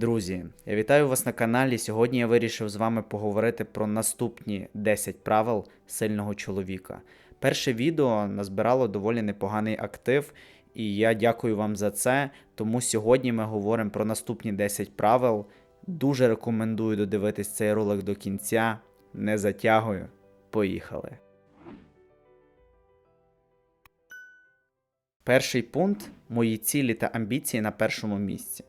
Друзі, я вітаю вас на каналі. Сьогодні я вирішив з вами поговорити про наступні 10 правил сильного чоловіка. Перше відео назбирало доволі непоганий актив, і я дякую вам за це. Тому сьогодні ми говоримо про наступні 10 правил. Дуже рекомендую додивитись цей ролик до кінця. Не затягую. Поїхали. Перший пункт мої цілі та амбіції на першому місці.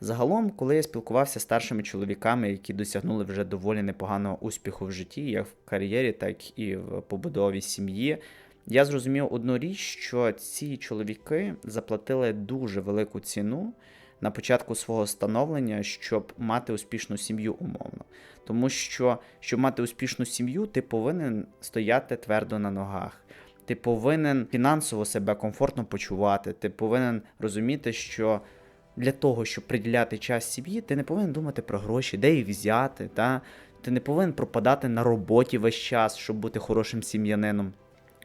Загалом, коли я спілкувався з старшими чоловіками, які досягнули вже доволі непоганого успіху в житті, як в кар'єрі, так і в побудові сім'ї, я зрозумів одну річ, що ці чоловіки заплатили дуже велику ціну на початку свого становлення, щоб мати успішну сім'ю умовно. Тому що, щоб мати успішну сім'ю, ти повинен стояти твердо на ногах. Ти повинен фінансово себе комфортно почувати. Ти повинен розуміти, що для того, щоб приділяти час сім'ї, ти не повинен думати про гроші, де їх взяти. Та? Ти не повинен пропадати на роботі весь час, щоб бути хорошим сім'янином.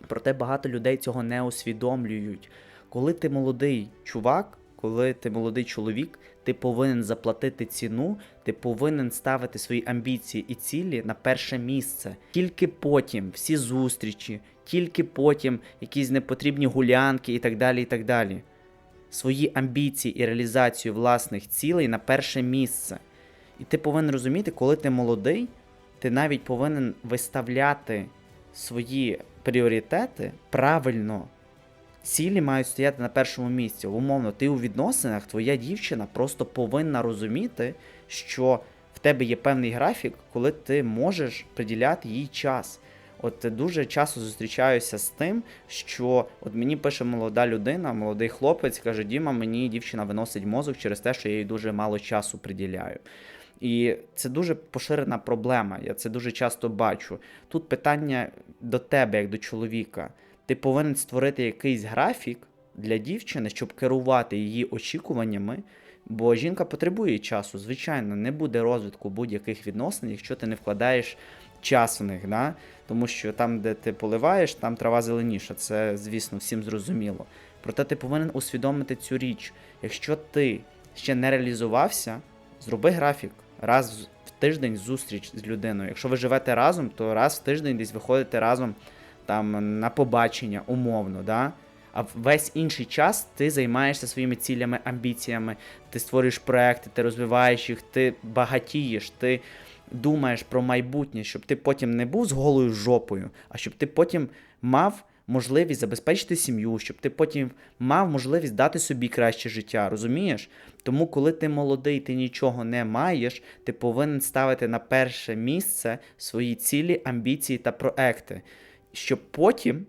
Проте багато людей цього не усвідомлюють. Коли ти молодий чувак, коли ти молодий чоловік, ти повинен заплатити ціну, ти повинен ставити свої амбіції і цілі на перше місце. Тільки потім всі зустрічі, тільки потім якісь непотрібні гулянки і так далі. і так далі свої амбіції і реалізацію власних цілей на перше місце. І ти повинен розуміти, коли ти молодий, ти навіть повинен виставляти свої пріоритети правильно. Цілі мають стояти на першому місці. Умовно, ти у відносинах, твоя дівчина просто повинна розуміти, що в тебе є певний графік, коли ти можеш приділяти їй час. От дуже часто зустрічаюся з тим, що от мені пише молода людина, молодий хлопець, каже: Діма, мені дівчина виносить мозок через те, що я їй дуже мало часу приділяю. І це дуже поширена проблема. Я це дуже часто бачу. Тут питання до тебе, як до чоловіка. Ти повинен створити якийсь графік для дівчини, щоб керувати її очікуваннями. Бо жінка потребує часу, звичайно, не буде розвитку будь-яких відносин, якщо ти не вкладаєш час в них. Да? Тому що там, де ти поливаєш, там трава зеленіша. Це, звісно, всім зрозуміло. Проте ти повинен усвідомити цю річ. Якщо ти ще не реалізувався, зроби графік. Раз в тиждень зустріч з людиною. Якщо ви живете разом, то раз в тиждень десь виходите разом там на побачення, умовно. Да? А весь інший час ти займаєшся своїми цілями, амбіціями, ти створюєш проекти, ти розвиваєш їх, ти багатієш, ти думаєш про майбутнє, щоб ти потім не був з голою жопою, а щоб ти потім мав можливість забезпечити сім'ю, щоб ти потім мав можливість дати собі краще життя, розумієш? Тому, коли ти молодий, ти нічого не маєш, ти повинен ставити на перше місце свої цілі, амбіції та проекти, щоб потім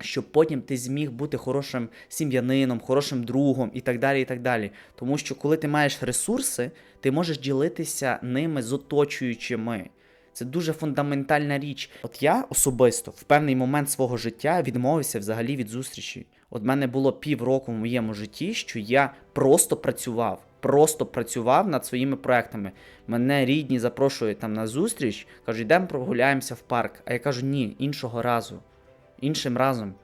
щоб потім ти зміг бути хорошим сім'янином, хорошим другом і так далі. і так далі. Тому що коли ти маєш ресурси, ти можеш ділитися ними з оточуючими. Це дуже фундаментальна річ. От я особисто в певний момент свого життя відмовився взагалі від зустрічі. От мене було півроку в моєму житті, що я просто працював. Просто працював над своїми проектами. Мене рідні запрошують там на зустріч, кажуть, йдемо прогуляємося в парк. А я кажу, ні, іншого разу іншим разом.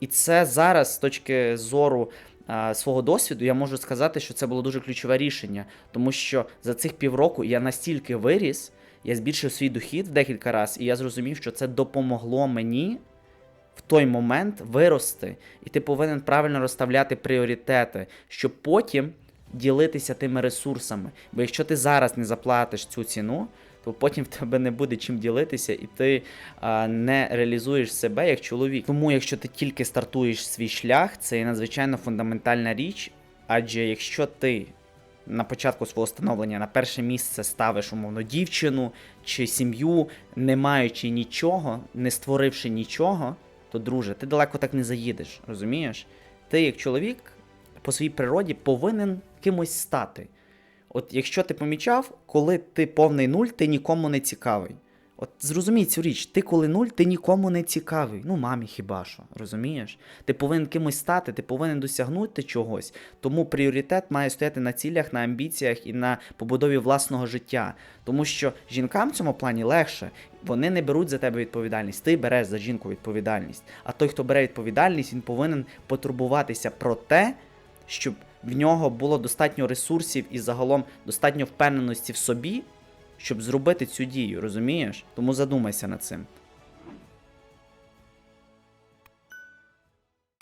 І це зараз, з точки зору а, свого досвіду, я можу сказати, що це було дуже ключове рішення, тому що за цих півроку я настільки виріс, я збільшив свій дохід в декілька разів, і я зрозумів, що це допомогло мені в той момент вирости. І ти повинен правильно розставляти пріоритети, щоб потім ділитися тими ресурсами. Бо якщо ти зараз не заплатиш цю ціну, то потім в тебе не буде чим ділитися, і ти а, не реалізуєш себе як чоловік. Тому, якщо ти тільки стартуєш свій шлях, це є надзвичайно фундаментальна річ. Адже якщо ти на початку свого становлення на перше місце ставиш умовно дівчину чи сім'ю, не маючи нічого, не створивши нічого, то друже, ти далеко так не заїдеш, розумієш? Ти, як чоловік, по своїй природі повинен кимось стати. От якщо ти помічав, коли ти повний нуль, ти нікому не цікавий. От зрозумій цю річ, ти коли нуль, ти нікому не цікавий. Ну, мамі хіба що, розумієш? Ти повинен кимось стати, ти повинен досягнути чогось. Тому пріоритет має стояти на цілях, на амбіціях і на побудові власного життя. Тому що жінкам в цьому плані легше, вони не беруть за тебе відповідальність. Ти береш за жінку відповідальність. А той, хто бере відповідальність, він повинен потурбуватися про те, щоб в нього було достатньо ресурсів і загалом достатньо впевненості в собі, щоб зробити цю дію, розумієш? Тому задумайся над цим.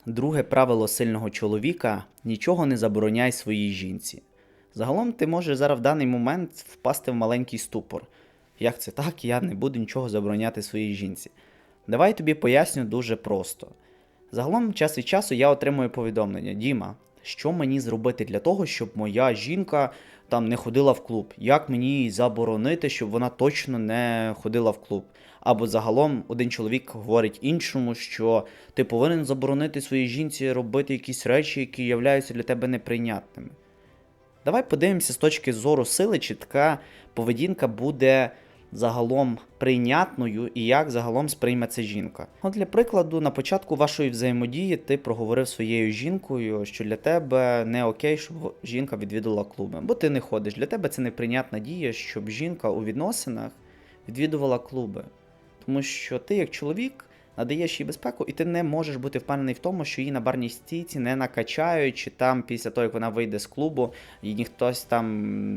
Друге правило сильного чоловіка нічого не забороняй своїй жінці. Загалом ти можеш зараз в даний момент впасти в маленький ступор. Як це так? Я не буду нічого забороняти своїй жінці. Давай тобі поясню дуже просто. Загалом, час від часу я отримую повідомлення: Діма, що мені зробити для того, щоб моя жінка там не ходила в клуб? Як мені заборонити, щоб вона точно не ходила в клуб? Або загалом один чоловік говорить іншому, що ти повинен заборонити своїй жінці робити якісь речі, які являються для тебе неприйнятними. Давай подивимося з точки зору сили, чи така поведінка буде загалом прийнятною і як загалом сприйме це жінка. От для прикладу, на початку вашої взаємодії ти проговорив своєю жінкою, що для тебе не окей, щоб жінка відвідала клуби, бо ти не ходиш. Для тебе це неприйнятна дія, щоб жінка у відносинах відвідувала клуби. Тому що ти, як чоловік, надаєш їй безпеку, і ти не можеш бути впевнений в тому, що її на барній стійці не накачають, чи там після того, як вона вийде з клубу, її хтось там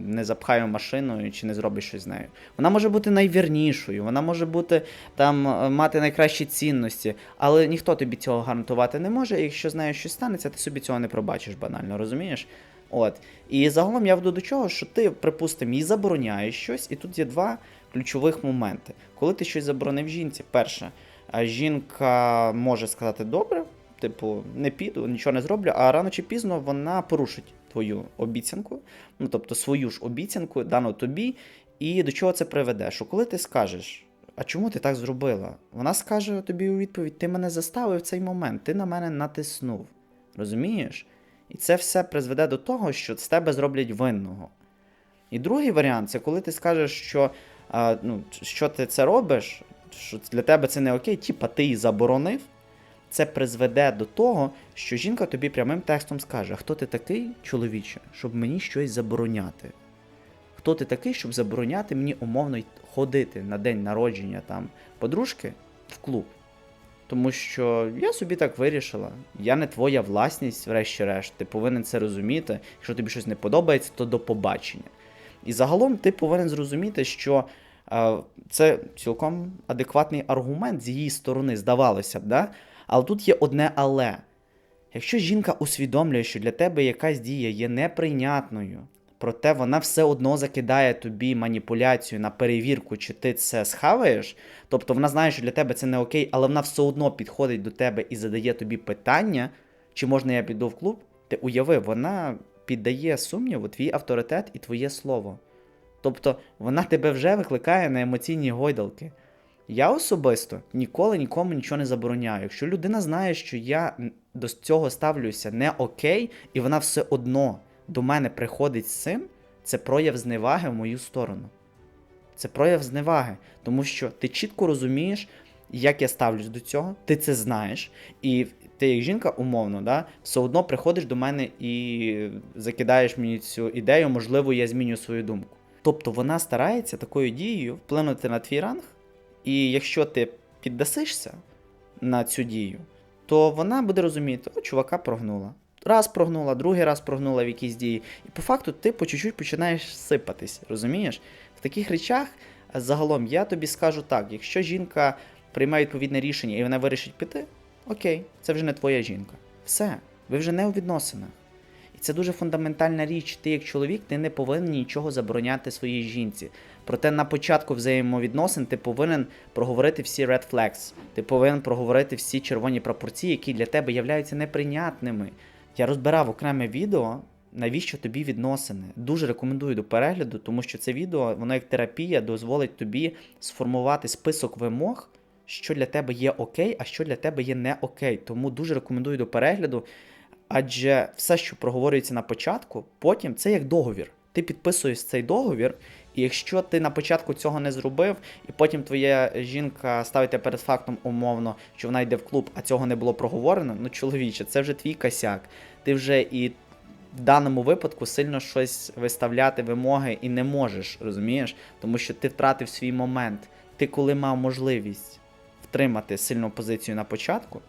не запхає в машину чи не зробить щось з нею. Вона може бути найвірнішою, вона може бути там е, мати найкращі цінності, але ніхто тобі цього гарантувати не може. І якщо з нею щось станеться, ти собі цього не пробачиш банально, розумієш? От. І загалом я веду до чого, що ти, припустимо, їй забороняєш щось, і тут є два ключових моменти. Коли ти щось заборонив жінці, перше, а жінка може сказати добре, типу, не піду, нічого не зроблю, а рано чи пізно вона порушить твою обіцянку, ну тобто свою ж обіцянку, дану тобі, і до чого це приведе? Що коли ти скажеш, а чому ти так зробила? Вона скаже тобі у відповідь: ти мене заставив в цей момент, ти на мене натиснув. Розумієш? І це все призведе до того, що з тебе зроблять винного. І другий варіант це коли ти скажеш, що а, ну, що ти це робиш, що для тебе це не окей, типа ти її заборонив, це призведе до того, що жінка тобі прямим текстом скаже: хто ти такий, чоловіче, щоб мені щось забороняти? Хто ти такий, щоб забороняти мені умовно ходити на день народження там подружки в клуб? Тому що я собі так вирішила. Я не твоя власність, врешті-решт. Ти повинен це розуміти. Якщо тобі щось не подобається, то до побачення. І загалом ти повинен зрозуміти, що це цілком адекватний аргумент з її сторони, здавалося б, да? але тут є одне але. Якщо жінка усвідомлює, що для тебе якась дія є неприйнятною, проте вона все одно закидає тобі маніпуляцію на перевірку, чи ти це схаваєш, тобто вона знає, що для тебе це не окей, але вона все одно підходить до тебе і задає тобі питання, чи можна я піду в клуб, ти уяви, вона піддає сумніву твій авторитет і твоє слово. Тобто вона тебе вже викликає на емоційні гойдалки. Я особисто ніколи нікому нічого не забороняю. Якщо людина знає, що я до цього ставлюся не окей, і вона все одно до мене приходить з цим, це прояв зневаги в мою сторону. Це прояв зневаги, тому що ти чітко розумієш, як я ставлюсь до цього, ти це знаєш, і ти, як жінка, умовно, да, все одно приходиш до мене і закидаєш мені цю ідею, можливо, я зміню свою думку. Тобто вона старається такою дією вплинути на твій ранг, і якщо ти піддасишся на цю дію, то вона буде розуміти, о, чувака прогнула. Раз прогнула, другий раз прогнула в якійсь дії. І по факту ти по чуть-чуть починаєш сипатись, розумієш? В таких речах загалом я тобі скажу так: якщо жінка приймає відповідне рішення і вона вирішить піти, окей, це вже не твоя жінка. Все, ви вже не у відносинах. Це дуже фундаментальна річ. Ти, як чоловік, ти не повинен нічого забороняти своїй жінці. Проте на початку взаємовідносин ти повинен проговорити всі red flags, ти повинен проговорити всі червоні пропорції, які для тебе являються неприйнятними. Я розбирав окреме відео, навіщо тобі відносини. Дуже рекомендую до перегляду, тому що це відео, воно як терапія, дозволить тобі сформувати список вимог, що для тебе є окей, а що для тебе є не окей. Тому дуже рекомендую до перегляду. Адже все, що проговорюється на початку, потім це як договір. Ти підписуєш цей договір, і якщо ти на початку цього не зробив, і потім твоя жінка ставить тебе перед фактом умовно, що вона йде в клуб, а цього не було проговорено, ну чоловіче, це вже твій косяк. Ти вже і в даному випадку сильно щось виставляти вимоги і не можеш, розумієш? Тому що ти втратив свій момент. Ти коли мав можливість втримати сильну позицію на початку,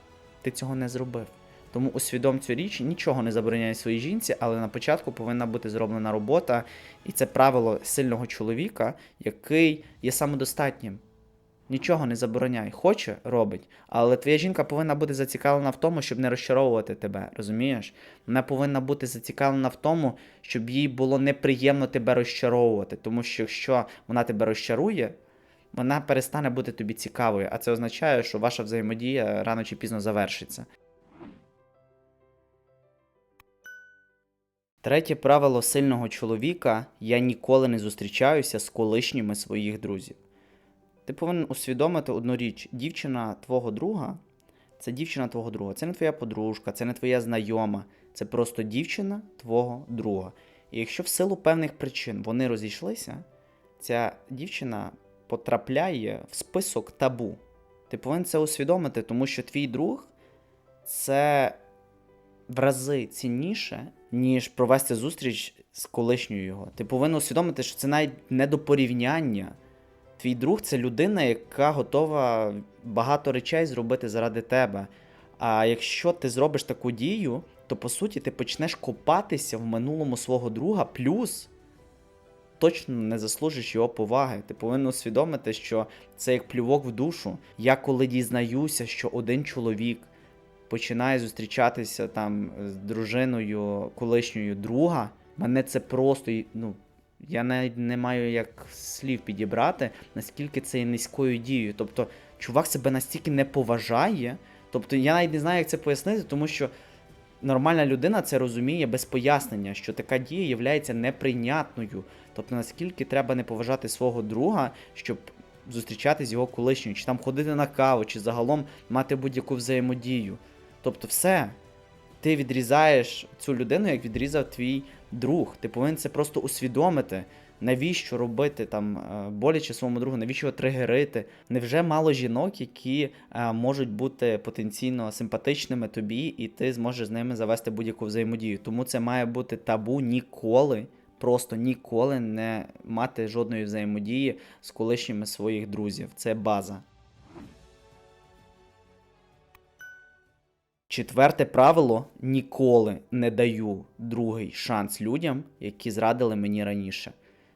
ти цього не зробив. Тому усвідом цю річ, нічого не забороняє своїй жінці, але на початку повинна бути зроблена робота, і це правило сильного чоловіка, який є самодостатнім. Нічого не забороняй. Хоче, робить. Але твоя жінка повинна бути зацікавлена в тому, щоб не розчаровувати тебе, розумієш? Вона повинна бути зацікавлена в тому, щоб їй було неприємно тебе розчаровувати. Тому що якщо вона тебе розчарує, вона перестане бути тобі цікавою, а це означає, що ваша взаємодія рано чи пізно завершиться. Третє правило сильного чоловіка я ніколи не зустрічаюся з колишніми своїх друзів. Ти повинен усвідомити одну річ: дівчина твого друга це дівчина твого друга. Це не твоя подружка, це не твоя знайома, це просто дівчина твого друга. І якщо в силу певних причин вони розійшлися, ця дівчина потрапляє в список табу. Ти повинен це усвідомити, тому що твій друг це в рази цінніше, ніж провести зустріч з колишньою його. Ти повинен усвідомити, що це навіть не до порівняння. Твій друг це людина, яка готова багато речей зробити заради тебе. А якщо ти зробиш таку дію, то по суті ти почнеш копатися в минулому свого друга, плюс точно не заслужиш його поваги. Ти повинен усвідомити, що це як плювок в душу. Я коли дізнаюся, що один чоловік починає зустрічатися там з дружиною колишньою друга, мене це просто ну. Я навіть не маю як слів підібрати, наскільки це є низькою дією. Тобто, чувак себе настільки не поважає. Тобто, я навіть не знаю, як це пояснити, тому що нормальна людина це розуміє без пояснення, що така дія є неприйнятною. Тобто, наскільки треба не поважати свого друга, щоб зустрічатися з його колишньою, чи там ходити на каву, чи загалом мати будь-яку взаємодію. Тобто, все. Ти відрізаєш цю людину, як відрізав твій друг. Ти повинен це просто усвідомити. Навіщо робити там е, боляче своєму другу, навіщо його тригерити? Невже мало жінок, які е, можуть бути потенційно симпатичними тобі, і ти зможеш з ними завести будь-яку взаємодію? Тому це має бути табу ніколи, просто ніколи не мати жодної взаємодії з колишніми своїх друзів. Це база. Четверте правило ніколи не даю другий шанс людям, які зрадили мені раніше.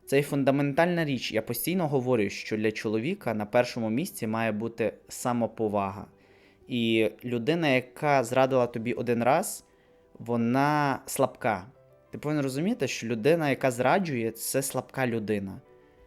Це і фундаментальна річ. Я постійно говорю, що для чоловіка на першому місці має бути самоповага. І людина, яка зрадила тобі один раз, вона слабка. Ти повинен розуміти, що людина, яка зраджує, це слабка людина.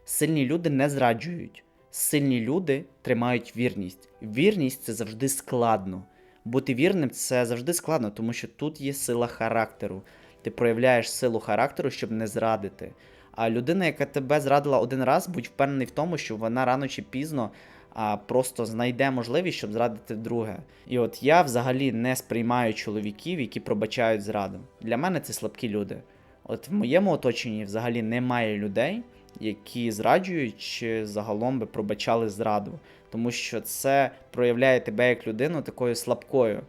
Сильні люди не зраджують. Сильні люди тримають вірність. Вірність це завжди складно бути вірним це завжди складно, тому що тут є сила характеру. Ти проявляєш силу характеру, щоб не зрадити. А людина, яка тебе зрадила один раз, будь впевнений в тому, що вона рано чи пізно а, просто знайде можливість, щоб зрадити друге. І от я взагалі не сприймаю чоловіків, які пробачають зраду. Для мене це слабкі люди. От в моєму оточенні взагалі немає людей, які зраджують чи загалом би пробачали зраду тому що це проявляє тебе як людину такою слабкою.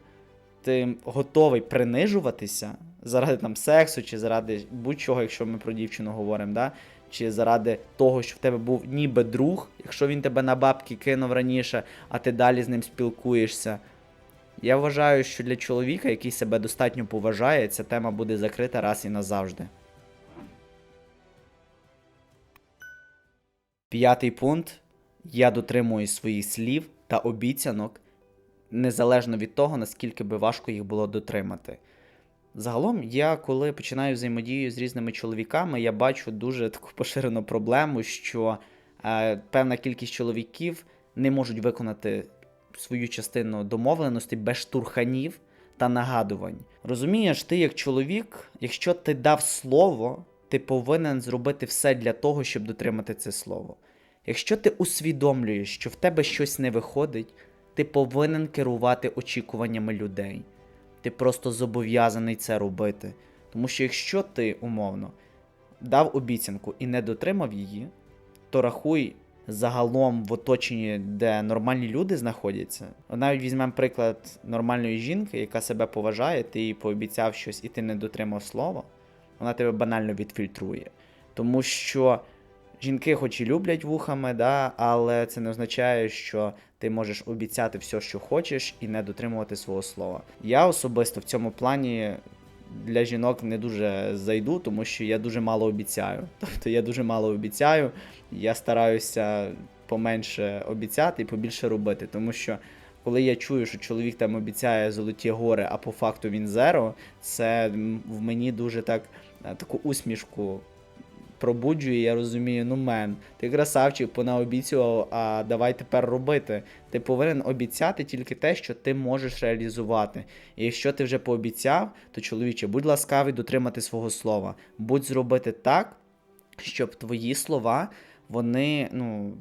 Ти готовий принижуватися заради там сексу, чи заради будь-чого, якщо ми про дівчину говоримо, да? чи заради того, що в тебе був ніби друг, якщо він тебе на бабки кинув раніше, а ти далі з ним спілкуєшся. Я вважаю, що для чоловіка, який себе достатньо поважає, ця тема буде закрита раз і назавжди. П'ятий пункт я дотримуюсь своїх слів та обіцянок, незалежно від того, наскільки би важко їх було дотримати. Загалом, я коли починаю взаємодію з різними чоловіками, я бачу дуже таку поширену проблему, що е, певна кількість чоловіків не можуть виконати свою частину домовленості без штурханів та нагадувань. Розумієш, ти як чоловік, якщо ти дав слово, ти повинен зробити все для того, щоб дотримати це слово. Якщо ти усвідомлюєш, що в тебе щось не виходить, ти повинен керувати очікуваннями людей. Ти просто зобов'язаний це робити. Тому що якщо ти умовно дав обіцянку і не дотримав її, то рахуй загалом в оточенні, де нормальні люди знаходяться. Навіть візьмемо приклад нормальної жінки, яка себе поважає, ти їй пообіцяв щось і ти не дотримав слова, вона тебе банально відфільтрує. Тому що Жінки, хоч і люблять вухами, да, але це не означає, що ти можеш обіцяти все, що хочеш, і не дотримувати свого слова. Я особисто в цьому плані для жінок не дуже зайду, тому що я дуже мало обіцяю. Тобто я дуже мало обіцяю, я стараюся поменше обіцяти і побільше робити, тому що. Коли я чую, що чоловік там обіцяє золоті гори, а по факту він зеро, це в мені дуже так е, таку усмішку пробуджує. Я розумію, ну мен, ти красавчик, понаобіцював, а давай тепер робити. Ти повинен обіцяти тільки те, що ти можеш реалізувати. І якщо ти вже пообіцяв, то чоловіче, будь ласкавий дотримати свого слова. Будь зробити так, щоб твої слова вони ну,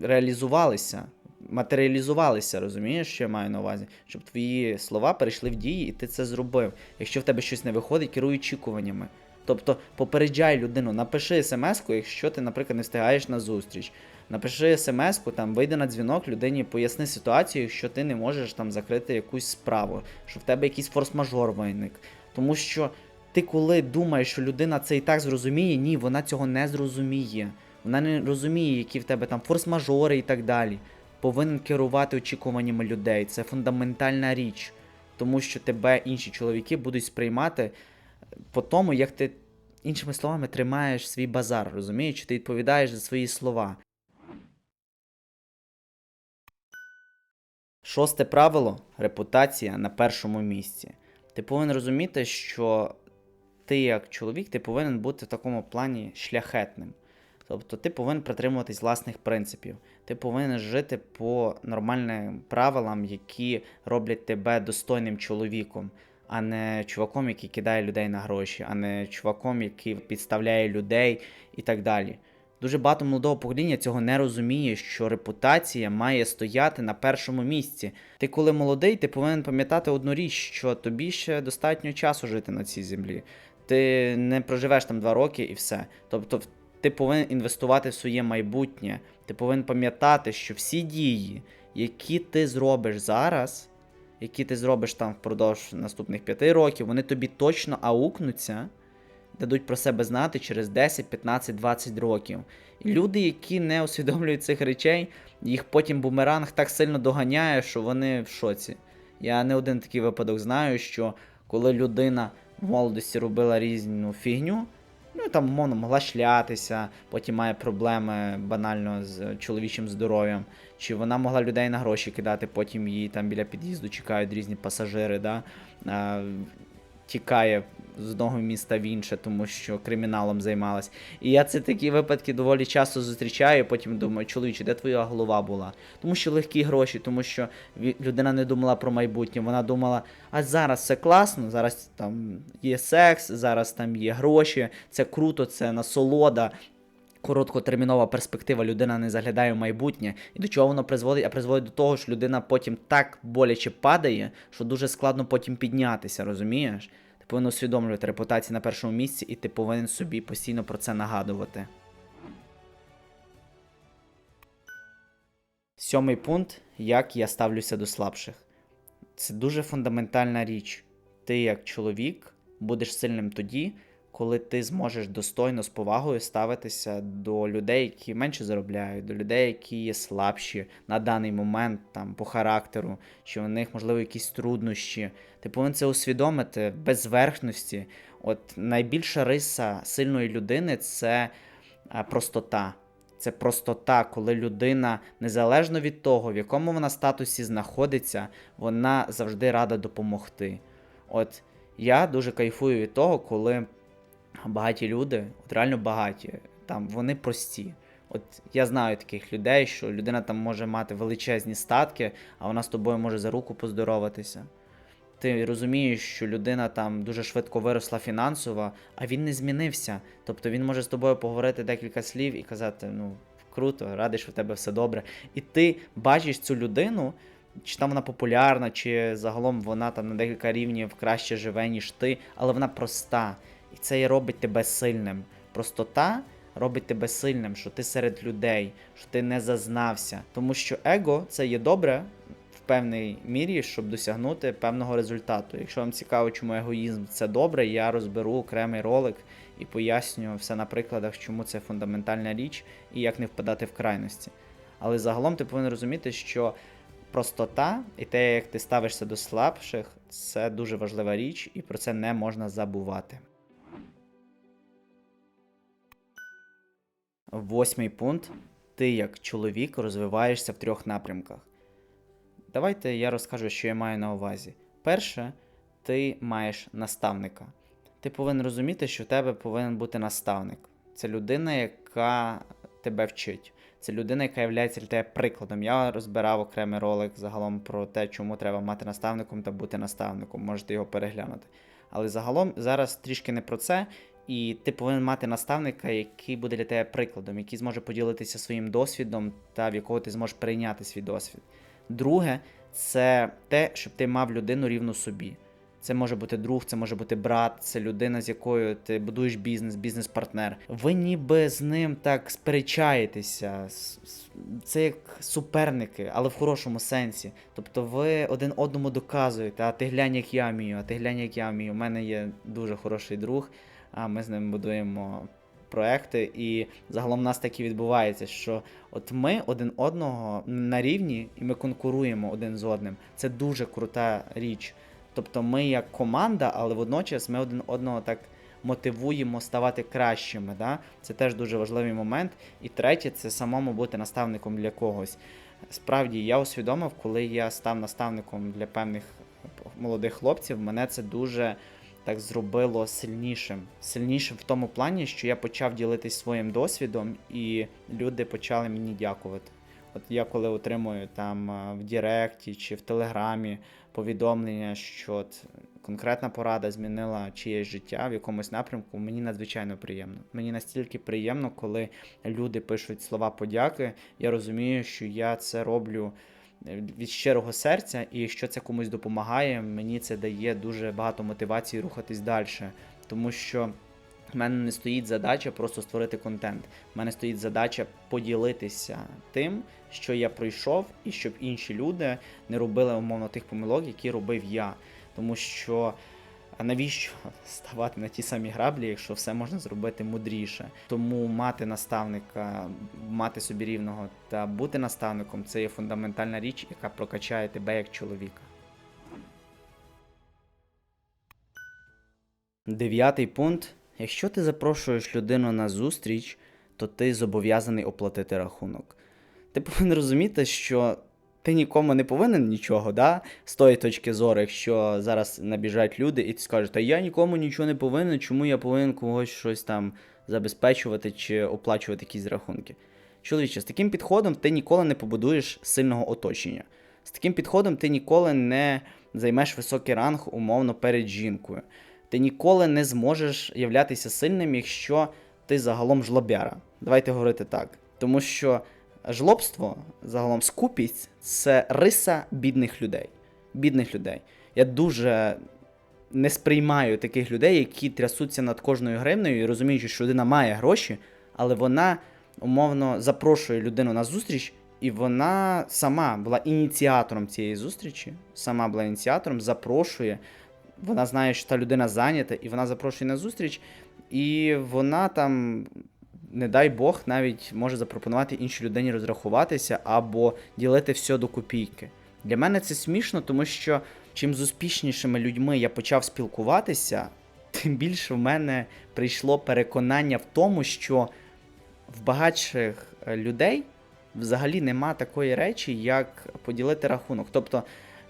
реалізувалися. Матеріалізувалися, розумієш, що я маю на увазі, щоб твої слова перейшли в дії, і ти це зробив. Якщо в тебе щось не виходить, керуй очікуваннями. Тобто попереджай людину, напиши смс-ку, якщо ти, наприклад, не встигаєш на зустріч. Напиши смс-ку, там вийди на дзвінок, людині поясни ситуацію, якщо ти не можеш там закрити якусь справу, що в тебе якийсь форс-мажор виник. Тому що ти коли думаєш, що людина це і так зрозуміє, ні, вона цього не зрозуміє. Вона не розуміє, які в тебе там форс-мажори і так далі. Повинен керувати очікуваннями людей. Це фундаментальна річ. Тому що тебе інші чоловіки будуть сприймати по тому, як ти, іншими словами, тримаєш свій базар, розумієш? Ти відповідаєш за свої слова. Шосте правило репутація на першому місці. Ти повинен розуміти, що ти, як чоловік, ти повинен бути в такому плані шляхетним. Тобто ти повинен притримуватись власних принципів. Ти повинен жити по нормальним правилам, які роблять тебе достойним чоловіком, а не чуваком, який кидає людей на гроші, а не чуваком, який підставляє людей і так далі. Дуже багато молодого покоління цього не розуміє, що репутація має стояти на першому місці. Ти, коли молодий, ти повинен пам'ятати одну річ, що тобі ще достатньо часу жити на цій землі. Ти не проживеш там два роки і все. Тобто, ти повинен інвестувати в своє майбутнє. Ти повинен пам'ятати, що всі дії, які ти зробиш зараз, які ти зробиш там впродовж наступних п'яти років, вони тобі точно аукнуться дадуть про себе знати через 10, 15, 20 років. І люди, які не усвідомлюють цих речей, їх потім бумеранг так сильно доганяє, що вони в шоці. Я не один такий випадок знаю, що коли людина в молодості робила різну фігню, ну там умовно могла шлятися, потім має проблеми банально з чоловічим здоров'ям, чи вона могла людей на гроші кидати, потім її там біля під'їзду чекають різні пасажири, да? тікає з одного міста в інше, тому що криміналом займалась. І я це такі випадки доволі часто зустрічаю, потім думаю, чоловіче, де твоя голова була? Тому що легкі гроші, тому що людина не думала про майбутнє, вона думала, а зараз все класно, зараз там є секс, зараз там є гроші, це круто, це насолода. Короткотермінова перспектива, людина не заглядає в майбутнє. І до чого воно призводить? А призводить до того, що людина потім так боляче падає, що дуже складно потім піднятися, розумієш? Ти повинен усвідомлювати репутацію на першому місці, і ти повинен собі постійно про це нагадувати. Сьомий пункт як я ставлюся до слабших. Це дуже фундаментальна річ. Ти, як чоловік, будеш сильним тоді, коли ти зможеш достойно з повагою ставитися до людей, які менше заробляють, до людей, які є слабші на даний момент там по характеру, чи у них можливо якісь труднощі. Ти повинен це усвідомити без зверхності. От найбільша риса сильної людини це простота. Це простота, коли людина, незалежно від того, в якому вона статусі знаходиться, вона завжди рада допомогти. От я дуже кайфую від того, коли багаті люди, от реально багаті, там вони прості. От я знаю таких людей, що людина там може мати величезні статки, а вона з тобою може за руку поздороватися. Ти розумієш, що людина там дуже швидко виросла фінансово, а він не змінився. Тобто він може з тобою поговорити декілька слів і казати: ну, круто, радий, що в тебе все добре. І ти бачиш цю людину, чи там вона популярна, чи загалом вона там на декілька рівнів краще живе, ніж ти, але вона проста. І це і робить тебе сильним. Простота робить тебе сильним, що ти серед людей, що ти не зазнався. Тому що его це є добре в певній мірі, щоб досягнути певного результату. Якщо вам цікаво, чому егоїзм це добре, я розберу окремий ролик, і пояснюю все на прикладах, чому це фундаментальна річ і як не впадати в крайності. Але загалом ти повинен розуміти, що простота і те, як ти ставишся до слабших, це дуже важлива річ, і про це не можна забувати. Восьмий пункт. Ти як чоловік розвиваєшся в трьох напрямках. Давайте я розкажу, що я маю на увазі. Перше, ти маєш наставника. Ти повинен розуміти, що в тебе повинен бути наставник. Це людина, яка тебе вчить. Це людина, яка є для тебе прикладом. Я розбирав окремий ролик загалом про те, чому треба мати наставником та бути наставником. Можете його переглянути. Але загалом зараз трішки не про це, і ти повинен мати наставника, який буде для тебе прикладом, який зможе поділитися своїм досвідом та в якого ти зможеш прийняти свій досвід. Друге, це те, щоб ти мав людину рівну собі. Це може бути друг, це може бути брат, це людина, з якою ти будуєш бізнес, бізнес-партнер. Ви ніби з ним так сперечаєтеся. Це як суперники, але в хорошому сенсі. Тобто ви один одному доказуєте, а ти глянь, як я вмію, а ти глянь, як я вмію. У мене є дуже хороший друг, а ми з ним будуємо проекти, і загалом в нас так і відбувається, що от ми один одного на рівні і ми конкуруємо один з одним. Це дуже крута річ. Тобто ми як команда, але водночас ми один одного так мотивуємо ставати кращими. Да? Це теж дуже важливий момент. І третє, це самому бути наставником для когось. Справді, я усвідомив, коли я став наставником для певних молодих хлопців, мене це дуже так зробило сильнішим. Сильнішим в тому плані, що я почав ділитись своїм досвідом, і люди почали мені дякувати. От я коли отримую там е, в Діректі чи в Телеграмі повідомлення, що от конкретна порада змінила чиєсь життя в якомусь напрямку, мені надзвичайно приємно. Мені настільки приємно, коли люди пишуть слова подяки. Я розумію, що я це роблю від щирого серця, і що це комусь допомагає, мені це дає дуже багато мотивації рухатись далі. Тому що в мене не стоїть задача просто створити контент. У мене стоїть задача поділитися тим, що я пройшов, і щоб інші люди не робили умовно тих помилок, які робив я. Тому що а навіщо ставати на ті самі граблі, якщо все можна зробити мудріше? Тому мати наставника, мати собі рівного та бути наставником це є фундаментальна річ, яка прокачає тебе як чоловіка. Дев'ятий пункт. Якщо ти запрошуєш людину на зустріч, то ти зобов'язаний оплатити рахунок. Ти повинен розуміти, що ти нікому не повинен нічого, да? з тої точки зору, якщо зараз набіжать люди і ти скажеш, та я нікому нічого не повинен, чому я повинен когось щось там забезпечувати чи оплачувати якісь рахунки. Чоловіче, з таким підходом ти ніколи не побудуєш сильного оточення. З таким підходом ти ніколи не займеш високий ранг умовно перед жінкою. Ти ніколи не зможеш являтися сильним, якщо ти загалом жлобяра. Давайте говорити так. Тому що жлобство, загалом скупість це риса бідних людей. Бідних людей. Я дуже не сприймаю таких людей, які трясуться над кожною гривнею і розуміючи, що людина має гроші, але вона умовно запрошує людину на зустріч, і вона сама була ініціатором цієї зустрічі, сама була ініціатором, запрошує. Вона знає, що та людина зайнята, і вона запрошує на зустріч, і вона там, не дай Бог, навіть може запропонувати іншій людині розрахуватися або ділити все до копійки. Для мене це смішно, тому що чим з успішнішими людьми я почав спілкуватися, тим більше в мене прийшло переконання в тому, що в багатших е, людей взагалі нема такої речі, як поділити рахунок. Тобто,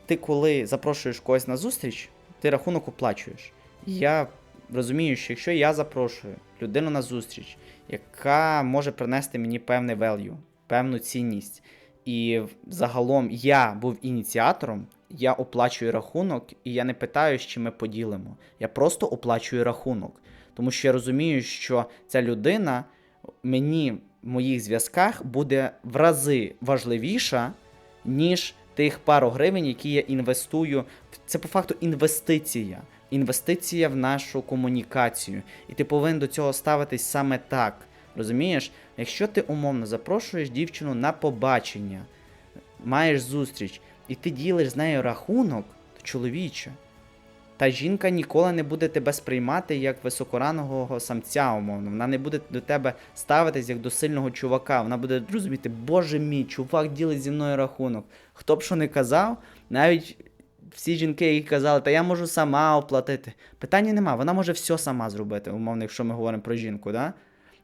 ти коли запрошуєш когось на зустріч, ти рахунок оплачуєш. Я розумію, що якщо я запрошую людину на зустріч, яка може принести мені певний value, певну цінність, і загалом я був ініціатором, я оплачую рахунок, і я не питаю, чи ми поділимо. Я просто оплачую рахунок. Тому що я розумію, що ця людина мені в моїх зв'язках буде в рази важливіша, ніж тих пару гривень, які я інвестую. Це по факту інвестиція. Інвестиція в нашу комунікацію. І ти повинен до цього ставитись саме так. Розумієш? Якщо ти умовно запрошуєш дівчину на побачення, маєш зустріч, і ти ділиш з нею рахунок, то чоловіче. Та жінка ніколи не буде тебе сприймати як високорангового самця, умовно. Вона не буде до тебе ставитись як до сильного чувака. Вона буде розуміти, боже мій, чувак ділить зі мною рахунок. Хто б що не казав, навіть всі жінки, які казали, та я можу сама оплатити. Питання нема, вона може все сама зробити, умовно, якщо ми говоримо про жінку, да?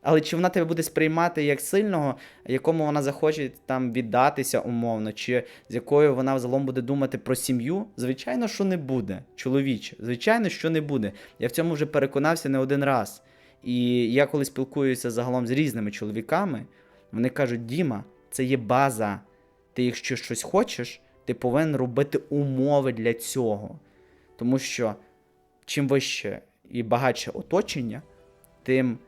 Але чи вона тебе буде сприймати як сильного, якому вона захоче там віддатися умовно, чи з якою вона взагалом буде думати про сім'ю? Звичайно, що не буде, чоловіче. Звичайно, що не буде. Я в цьому вже переконався не один раз. І я коли спілкуюся загалом з різними чоловіками, вони кажуть: Діма, це є база. Ти, якщо щось хочеш, ти повинен робити умови для цього. Тому що чим вище і багатше оточення, тим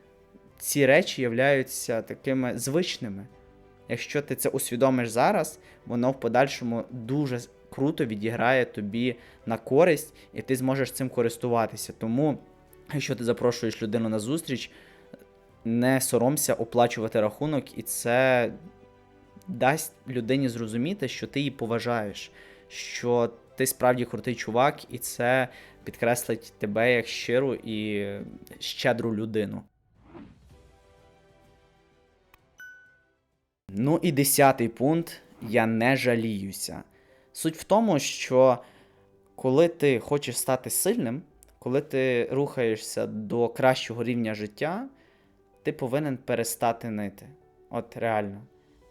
ці речі являються такими звичними. Якщо ти це усвідомиш зараз, воно в подальшому дуже круто відіграє тобі на користь, і ти зможеш цим користуватися. Тому, якщо ти запрошуєш людину на зустріч, не соромся оплачувати рахунок, і це дасть людині зрозуміти, що ти її поважаєш, що ти справді крутий чувак, і це підкреслить тебе як щиру і щедру людину. Ну і десятий пункт я не жаліюся. Суть в тому, що коли ти хочеш стати сильним, коли ти рухаєшся до кращого рівня життя, ти повинен перестати нити. От реально.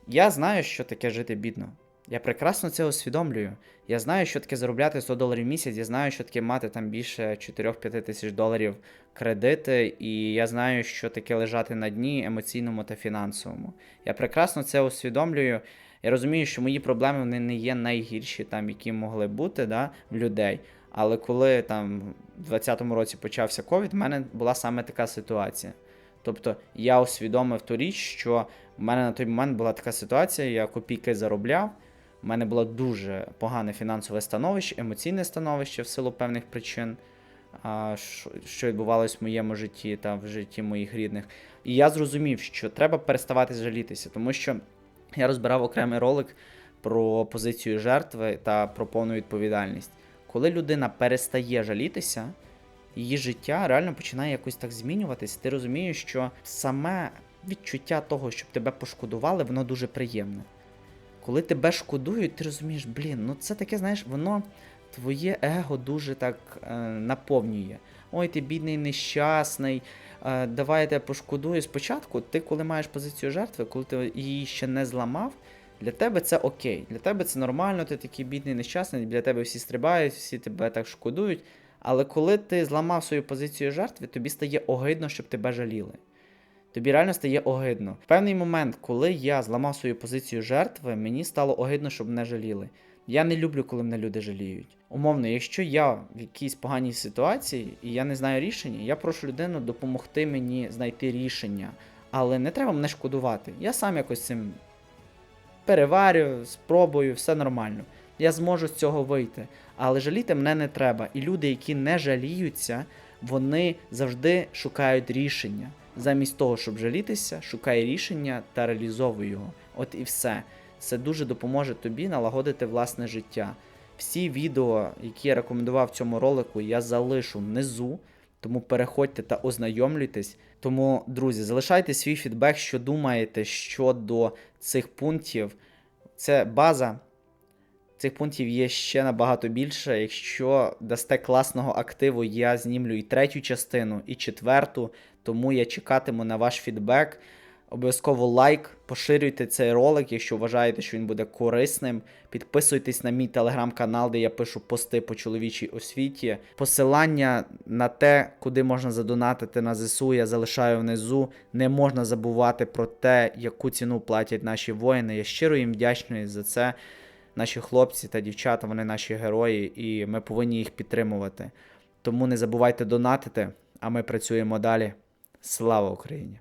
Я знаю, що таке жити бідно. Я прекрасно це усвідомлюю. Я знаю, що таке заробляти 100 доларів в місяць, я знаю, що таке мати там більше 4-5 тисяч доларів кредити, і я знаю, що таке лежати на дні емоційному та фінансовому. Я прекрасно це усвідомлюю. Я розумію, що мої проблеми вони не є найгірші, там, які могли бути да, в людей. Але коли там в 2020 році почався ковід, в мене була саме така ситуація. Тобто я усвідомив ту річ, що в мене на той момент була така ситуація, я копійки заробляв. У мене було дуже погане фінансове становище, емоційне становище в силу певних причин, що відбувалось в моєму житті та в житті моїх рідних. І я зрозумів, що треба переставати жалітися, тому що я розбирав окремий ролик про позицію жертви та про повну відповідальність. Коли людина перестає жалітися, її життя реально починає якось так змінюватись. Ти розумієш, що саме відчуття того, щоб тебе пошкодували, воно дуже приємне. Коли тебе шкодують, ти розумієш, блін, ну це таке, знаєш, воно твоє его дуже так е, наповнює. Ой, ти бідний, нещасний. Е, давай я тебе пошкодую. Спочатку, ти, коли маєш позицію жертви, коли ти її ще не зламав, для тебе це окей. Для тебе це нормально, ти такий бідний, нещасний, для тебе всі стрибають, всі тебе так шкодують. Але коли ти зламав свою позицію жертви, тобі стає огидно, щоб тебе жаліли. Тобі реально стає огидно. В певний момент, коли я зламав свою позицію жертви, мені стало огидно, щоб мене жаліли. Я не люблю, коли мене люди жаліють. Умовно, якщо я в якійсь поганій ситуації і я не знаю рішення, я прошу людину допомогти мені знайти рішення. Але не треба мене шкодувати. Я сам якось цим переварю, спробую, все нормально. Я зможу з цього вийти. Але жаліти мене не треба. І люди, які не жаліються, вони завжди шукають рішення. Замість того, щоб жалітися, шукай рішення та реалізовуй його. От і все. Це дуже допоможе тобі налагодити власне життя. Всі відео, які я рекомендував в цьому ролику, я залишу внизу. Тому переходьте та ознайомлюйтесь. Тому, друзі, залишайте свій фідбек, що думаєте щодо цих пунктів. Це база. Цих пунктів є ще набагато більше. Якщо дасте класного активу, я знімлю і третю частину, і четверту. Тому я чекатиму на ваш фідбек. Обов'язково лайк, поширюйте цей ролик, якщо вважаєте, що він буде корисним. Підписуйтесь на мій телеграм-канал, де я пишу пости по чоловічій освіті. Посилання на те, куди можна задонатити на ЗСУ, я залишаю внизу. Не можна забувати про те, яку ціну платять наші воїни. Я щиро їм вдячний за це. Наші хлопці та дівчата, вони наші герої, і ми повинні їх підтримувати. Тому не забувайте донатити, а ми працюємо далі. Слава Україні!